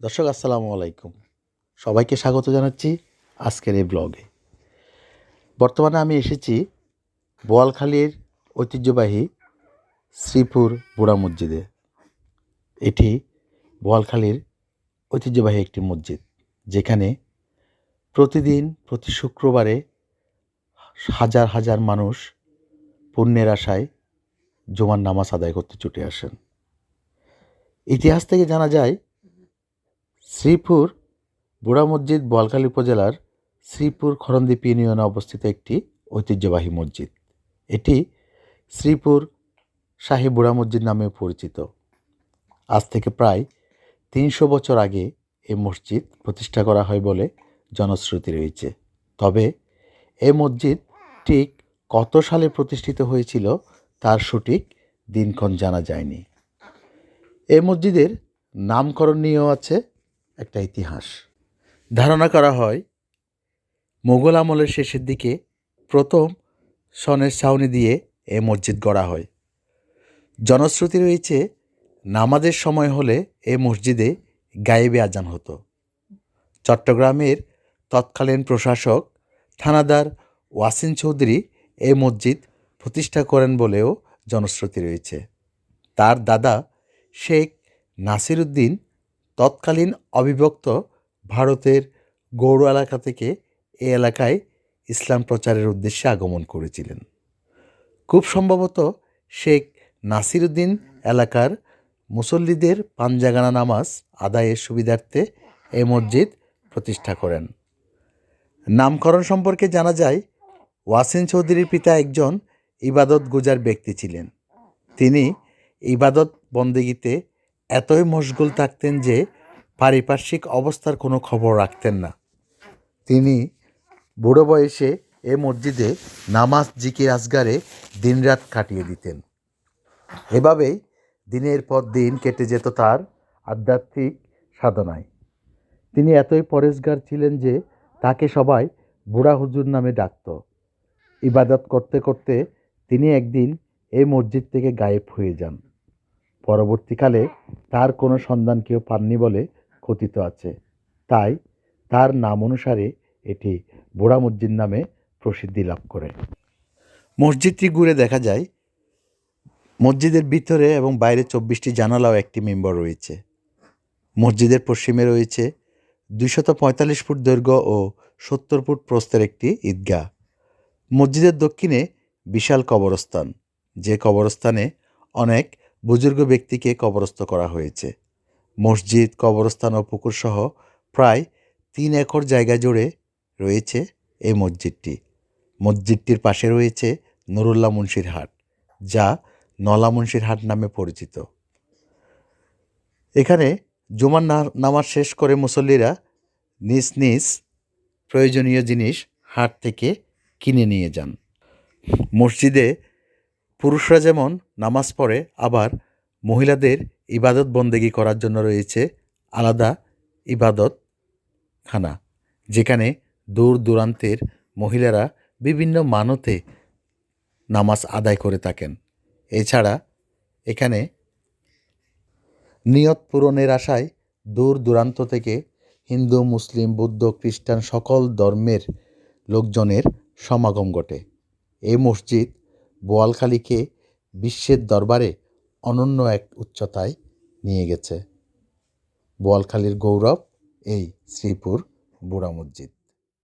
দর্শক, আসসালামু আলাইকুম। সবাইকে স্বাগত জানাচ্ছি আজকের এই ব্লগে। বর্তমানে আমি এসেছি বোয়ালখালীর ঐতিহ্যবাহী শ্রীপুর বুড়া মসজিদে। এটি বোয়ালখালীর ঐতিহ্যবাহী একটি মসজিদ, যেখানে প্রতিদিন, প্রতি শুক্রবারে হাজার হাজার মানুষ পুণ্যের আশায় জুমার নামাজ আদায় করতে ছুটে আসেন। ইতিহাস থেকে জানা যায় শ্রীপুর বুড়া মসজিদ বোয়ালখালী উপজেলার শ্রীপুর খরন্দীপ ইউনিয়নে অবস্থিত একটি ঐতিহ্যবাহী মসজিদ। এটি শ্রীপুর শাহী বুড়া মসজিদ নামে পরিচিত। আজ থেকে প্রায় তিনশো বছর আগে এই মসজিদ প্রতিষ্ঠা করা হয় বলে জনশ্রুতি রয়েছে। তবে এই মসজিদ ঠিক কত সালে প্রতিষ্ঠিত হয়েছিল তার সঠিক দিনক্ষণ জানা যায়নি। এই মসজিদের নামকরণ নিয়েও আছে একটা ইতিহাস। ধারণা করা হয়, মোগল আমলের শেষের দিকে প্রথম সনের ছাউনি দিয়ে এ মসজিদ গড়া হয়। জনশ্রুতি রয়েছে, নামাজের সময় হলে এ মসজিদে গায়েবে আজান হতো। চট্টগ্রামের তৎকালীন প্রশাসক থানাদার ওয়াসিন চৌধুরী এ মসজিদ প্রতিষ্ঠা করেন বলেও জনশ্রুতি রয়েছে। তার দাদা শেখ নাসিরুদ্দিন তৎকালীন অবিভক্ত ভারতের গৌড় এলাকা থেকে এই এলাকায় ইসলাম প্রচারের উদ্দেশ্যে আগমন করেছিলেন। খুব সম্ভবত শেখ নাসিরুদ্দিন এলাকার মুসল্লিদের পাঞ্জাগানা নামাজ আদায়ের সুবিধার্থে এ মসজিদ প্রতিষ্ঠা করেন। নামকরণ সম্পর্কে জানা যায় ওয়াসিন চৌধুরীর পিতা একজন ইবাদত গুজার ব্যক্তি ছিলেন। তিনি ইবাদত বন্দেগীতে এতই মশগুল থাকতেন যে পারিপার্শ্বিক অবস্থার কোনো খবর রাখতেন না। তিনি বুড়ো বয়সে এ মসজিদে নামাজ, জিকির আসগারে দিনরাত কাটিয়ে দিতেন। এভাবেই দিনের পর দিন কেটে যেত তার আধ্যাত্মিক সাধনায়। তিনি এতই পরেশগার ছিলেন যে তাকে সবাই বুড়া হুজুর নামে ডাকত। ইবাদত করতে করতে তিনি একদিন এই মসজিদ থেকে গায়েব হয়ে যান। পরবর্তীকালে তার কোনো সন্ধান কেউ পাননি বলে কথিত আছে। তাই তার নাম অনুসারে এটি বুড়া মসজিদ নামে প্রসিদ্ধি লাভ করে। মসজিদটি ঘুরে দেখা যায়, মসজিদের ভিতরে এবং বাইরে চব্বিশটি জানালাও একটি মেম্বার রয়েছে। মসজিদের পশ্চিমে রয়েছে দুইশত পঁয়তাল্লিশ ফুট দৈর্ঘ্য ও সত্তর ফুট প্রস্থের একটি ঈদগাহ। মসজিদের দক্ষিণে বিশাল কবরস্থান, যে কবরস্থানে অনেক বুজুর্গ ব্যক্তিকে কবরস্থ করা হয়েছে। মসজিদ, কবরস্থান ও পুকুরসহ প্রায় তিন একর জায়গা জুড়ে রয়েছে এই মসজিদটি। মসজিদটির পাশে রয়েছে নুরুল্লাহ মুন্সির হাট, যা নলা মুন্সির হাট নামে পরিচিত। এখানে জুমার নামাজ শেষ করে মুসল্লিরা নিজ নিজ প্রয়োজনীয় জিনিস হাট থেকে কিনে নিয়ে যান। মসজিদে পুরুষরা যেমন নামাজ পড়ে, আবার মহিলাদের ইবাদত বন্দেগি করার জন্য রয়েছে আলাদা ইবাদত খানা যেখানে দূর দূরান্তের মহিলারা বিভিন্ন মানতে নামাজ আদায় করে থাকেন। এছাড়া এখানে নিয়ত পূরণের আশায় দূর দূরান্ত থেকে হিন্দু, মুসলিম, বৌদ্ধ, খ্রিস্টান সকল ধর্মের লোকজনের সমাগম ঘটে। এই মসজিদ বোয়ালখালীকে বিশ্বের দরবারে অনন্য এক উচ্চতায় নিয়ে গেছে। বোয়ালখালীর গৌরব এই শ্রীপুর বুড়া মসজিদ।